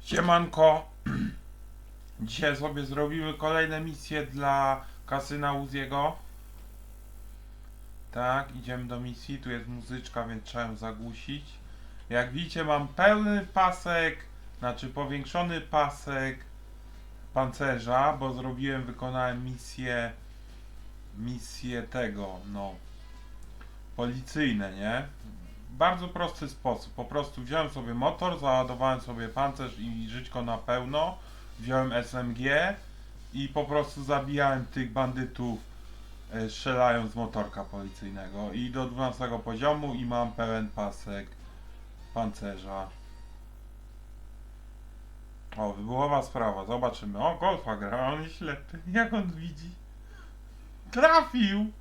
Siemanko. Dzisiaj sobie zrobimy kolejne misje dla kasyna Uziego. Tak, idziemy do misji. Tu jest muzyczka, więc trzeba ją zagłusić. Jak widzicie, mam pełny pasek, znaczy powiększony pasek pancerza, bo zrobiłem, wykonałem misję, misję tego, no, policyjne, nie? Bardzo prosty sposób. Po prostu wziąłem sobie motor, załadowałem sobie pancerz i żyćko na pełno. Wziąłem SMG i po prostu zabijałem tych bandytów e, strzelając z motorka policyjnego. I do 12 poziomu i mam pełen pasek pancerza. O, wybuchowa sprawa, zobaczymy. O, golfa gra, on jest ślepy. Jak on widzi? Trafił!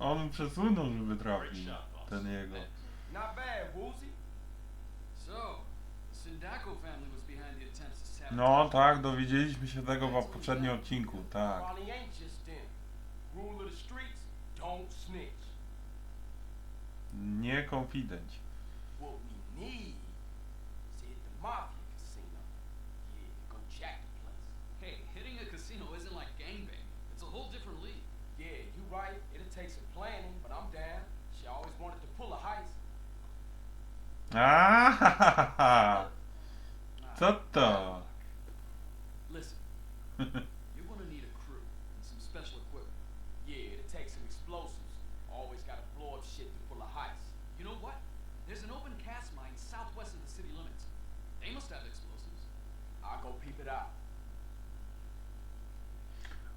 On przesunął, żeby trafił. Ten jego. No tak, dowiedzieliśmy się tego w poprzednim odcinku, tak. Probably ain't Aaaa, Nah. co to? Listen, you're gonna need a crew and some special equipment. Yeah, it'll take some explosives. Always gotta blow up shit to pull a heist. You know what? There's an open cast mine southwest of the city limits. They must have explosives. I'll go peep it out.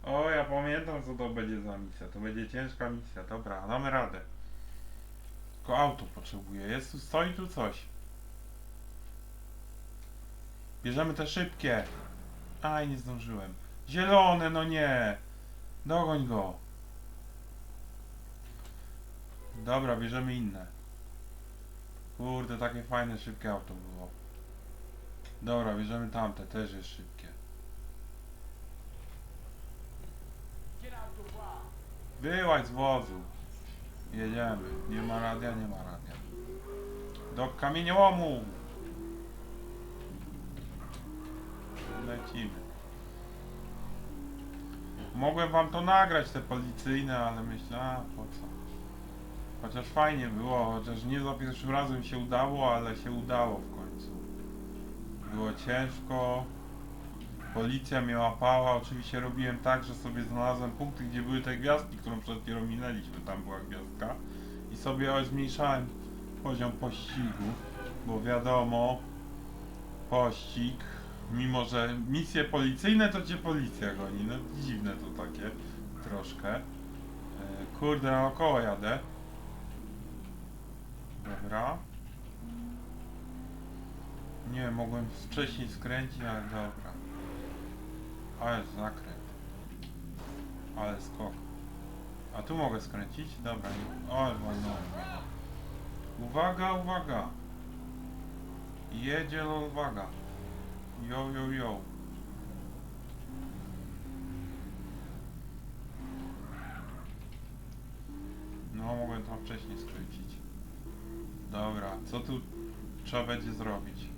O, ja pamiętam co to będzie za misja. To będzie ciężka misja. Dobra, damy radę. Tylko auto potrzebuję. Jest tu, stoi tu coś. Bierzemy te szybkie. Aj, nie zdążyłem. Zielone, no nie. Dogoń go. Dobra, bierzemy inne. Kurde, takie fajne, szybkie auto było. Dobra, bierzemy tamte, też jest szybkie. Wyłaź z wozu. Jedziemy. Nie ma radia, nie ma radia. Do kamieniołomu. Lecimy. Mogłem wam to nagrać, te policyjne, ale myślę, a po co? Chociaż fajnie było, chociaż nie za pierwszym razem się udało, ale się udało w końcu. Było ciężko. Policja mnie łapała, oczywiście robiłem tak, że sobie znalazłem punkty, gdzie były te gwiazdki, którą przed chwilą minęliśmy, tam była gwiazdka i sobie zmniejszałem poziom pościgu, bo wiadomo, pościg, mimo że misje policyjne to cię policja goni, no dziwne to takie, troszkę. E, kurde, naokoło jadę. Dobra. Nie, mogłem wcześniej skręcić, ale dobra. Ale zakręt. Ale skok. A tu mogę skręcić? Dobra, nie. Walnąłem. Uwaga, uwaga. Jedzie uwaga. Yo, yo, yo. No, mogłem tam wcześniej skręcić. Dobra, co tu trzeba będzie zrobić?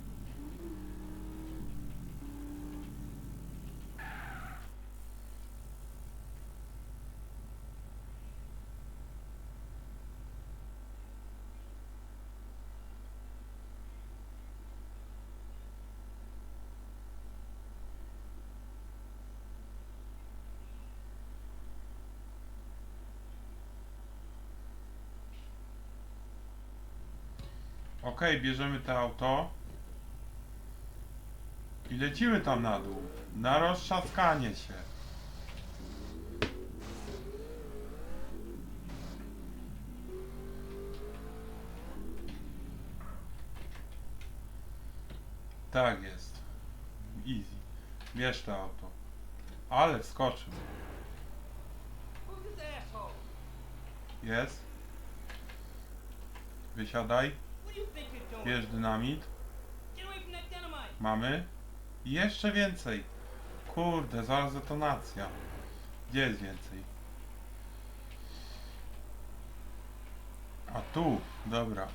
Okej, bierzemy to auto. I lecimy tam na dół. Na roztrzaskanie się. Tak jest. Easy. Bierz to auto. Ale skoczył. Jest. Wysiadaj. Bierz dynamit. Mamy. Jeszcze więcej. Kurde, zaraz detonacja. Gdzie jest więcej? A tu, dobra.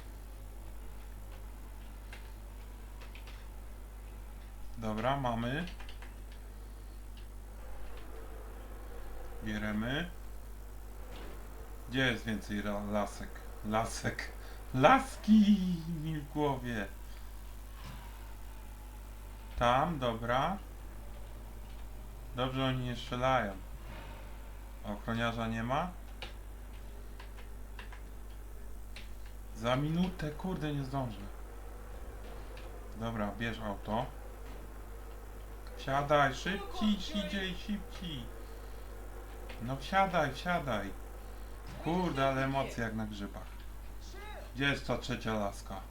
Dobra, mamy. Bieremy. Gdzie jest więcej lasek? Lasek. Laski mi w głowie. Tam, dobra. Dobrze oni nie strzelają. Ochroniarza nie ma? Za minutę, kurde, nie zdążę. Dobra, bierz auto. Wsiadaj, szybciej, szybciej, szybciej. No wsiadaj, wsiadaj. Kurde, ale emocje jak na grzybach. Gdzie jest ta trzecia laska?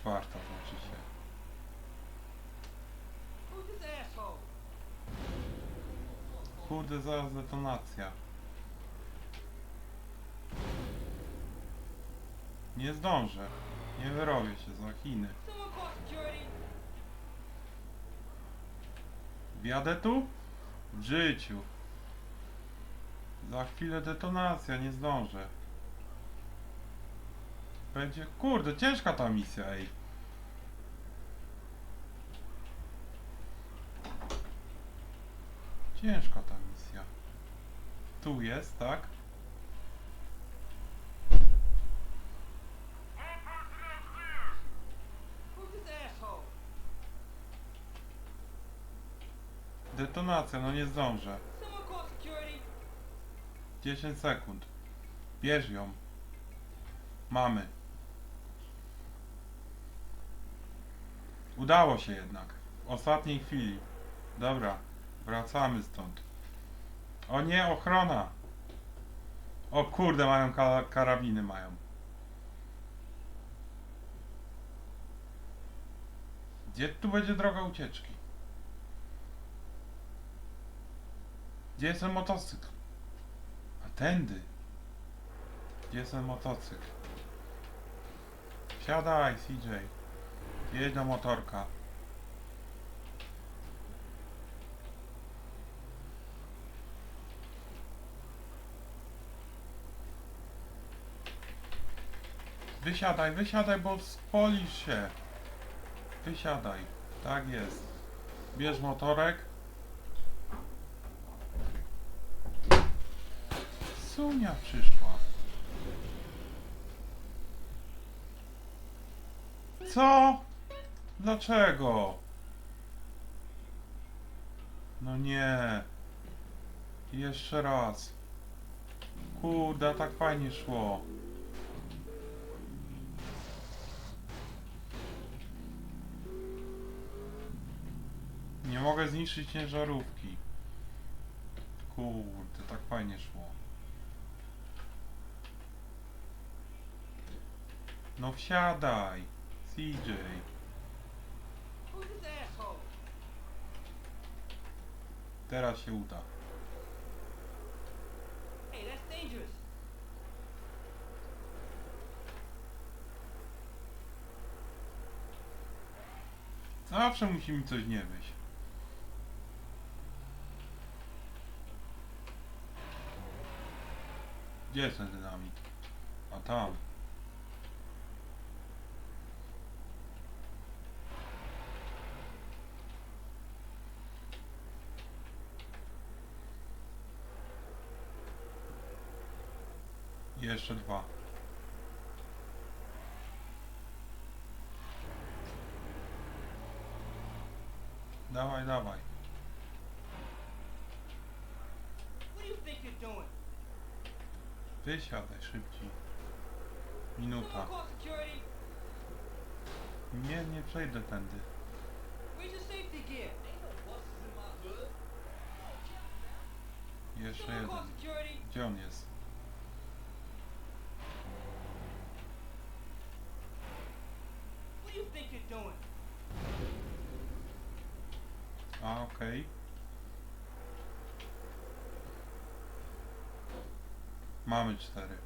Czwarta znaczy się. Kurde, zaraz detonacja. Nie zdążę. Nie wyrobię się za Chiny. Wjadę tu? W życiu. Za chwilę detonacja, nie zdążę. Będzie, kurde, ciężka ta misja, ej. Ciężka ta misja. Tu jest, tak? Detonacja, no nie zdążę. Someone call security. 10 sekund. Bierz ją. Mamy. Udało się jednak. W ostatniej chwili. Dobra, wracamy stąd. O nie, ochrona! O kurde, mają ka karabiny mają. Gdzie tu będzie droga ucieczki? Gdzie jest ten motocykl? A tędy. Gdzie jest ten motocykl? Siadaj, CJ. Jedź do motorka. Wysiadaj, wysiadaj, bo spolisz się. Wysiadaj. Tak jest. Bierz motorek. Sunia przyszła. Co? Dlaczego? No nie. Jeszcze raz. Kurde, tak fajnie szło. Nie mogę zniszczyć ciężarówki. Kurde, tak fajnie szło. No wsiadaj, CJ. Teraz się uda. Hey, that's dangerous. Zawsze musi mi coś nie wyjść. Gdzie jest ten dynamit? A tam. Jeszcze dwa. Dawaj, dawaj. Wysiadaj szybciej. Minuta. Nie, nie przejdę tędy. Gear? Jeszcze jeden. Gdzie on jest? What do you think you're doing? Okej. Mamy cztery.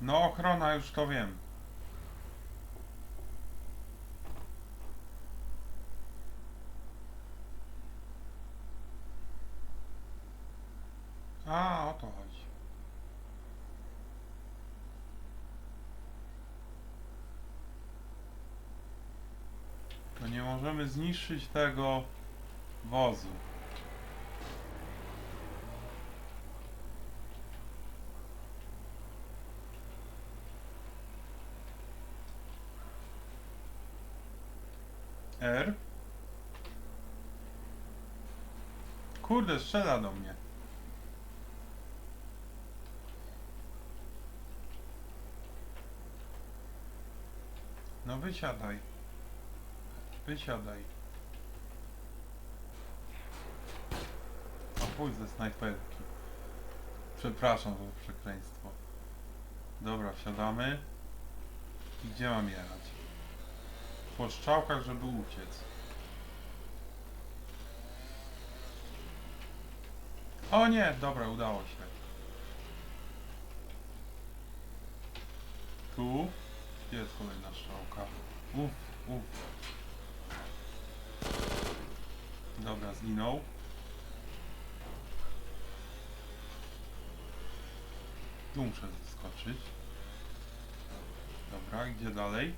No ochrona, już to wiem. A, o to chodzi. To zniszczyć tego wozu. R. Kurde, strzela do mnie. No wysiadaj. Wysiadaj. O pójdź ze snajperki. Przepraszam za przekleństwo. Dobra, wsiadamy. I gdzie mam jechać? Po strzałkach, żeby uciec. O nie, dobra, udało się. Tu. Gdzie jest kolejna strzałka? Uf, uf. Dobra, zginął. Tu muszę zeskoczyć. Dobra, gdzie dalej?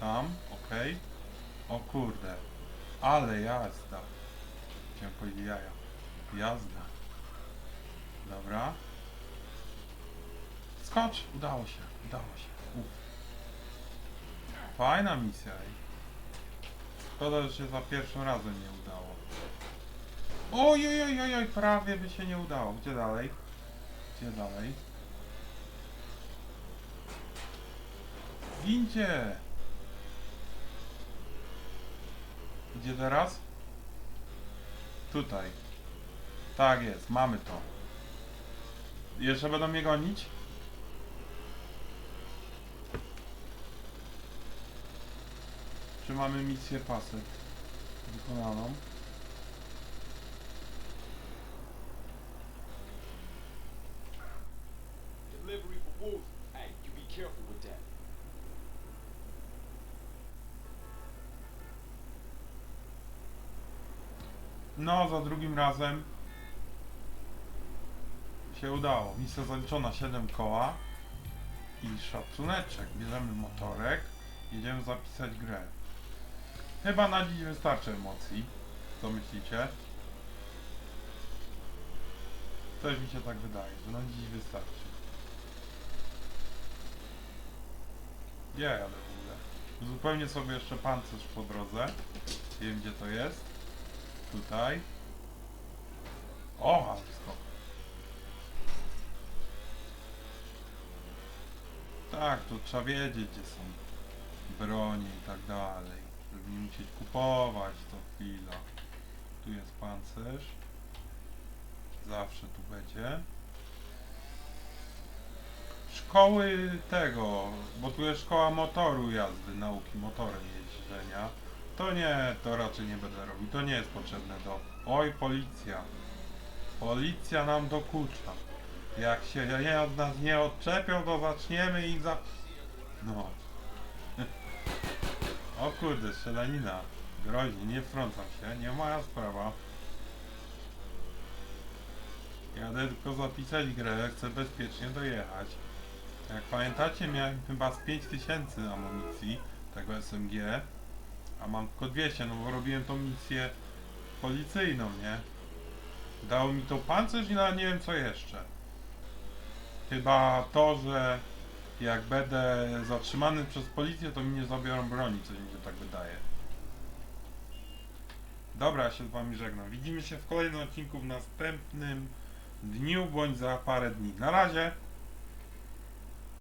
Tam, okej. O kurde. Ale jazda. Chciałem powiedzieć jaja. Jazda. Dobra. Skocz! Udało się, udało się. Uf. Fajna misja. Szkoda, że się za pierwszym razem nie udało. Oj, oj, oj, oj, oj, prawie by się nie udało. Gdzie dalej? Gdzie dalej? Gincie! Gdzie teraz? Tutaj. Tak jest, mamy to. Jeszcze będą mnie gonić? Czy mamy misję pasek wykonaną? No, za drugim razem się udało. Misja zaliczona 7 koła i szacuneczek. Bierzemy motorek, jedziemy zapisać grę. Chyba na dziś wystarczy emocji. Co myślicie? Coś mi się tak wydaje, że na dziś wystarczy. Gdzie ja jadę w ogóle? Zupełnie sobie jeszcze pancerz po drodze. Wiem gdzie to jest. Tutaj. O, hamsko. Tak, tu trzeba wiedzieć, gdzie są bronie i tak dalej. Żeby nie musieć kupować co chwila. Tu jest pancerz. Zawsze tu będzie. Szkoły tego, bo tu jest szkoła motoru jazdy, nauki motorem jeżdżenia. To nie, to raczej nie będę robił. To nie jest potrzebne do. Oj, policja. Policja nam dokucza. Jak się nie od nas nie odczepią, to zaczniemy ich za. No. O kurde, strzelanina. Groźnie, nie wtrącam się, nie moja sprawa. Jadę tylko zapisać grę, chcę bezpiecznie dojechać. Jak pamiętacie, miałem chyba z 5000 amunicji tego SMG. A mam tylko 200, no bo robiłem tą misję policyjną, nie? Dało mi to pancerz i nawet nie wiem co jeszcze. Chyba to, że jak będę zatrzymany przez policję, to mi nie zabiorą broni, coś mi się tak wydaje. Dobra, ja się z wami żegnam. Widzimy się w kolejnym odcinku w następnym dniu, bądź za parę dni. Na razie!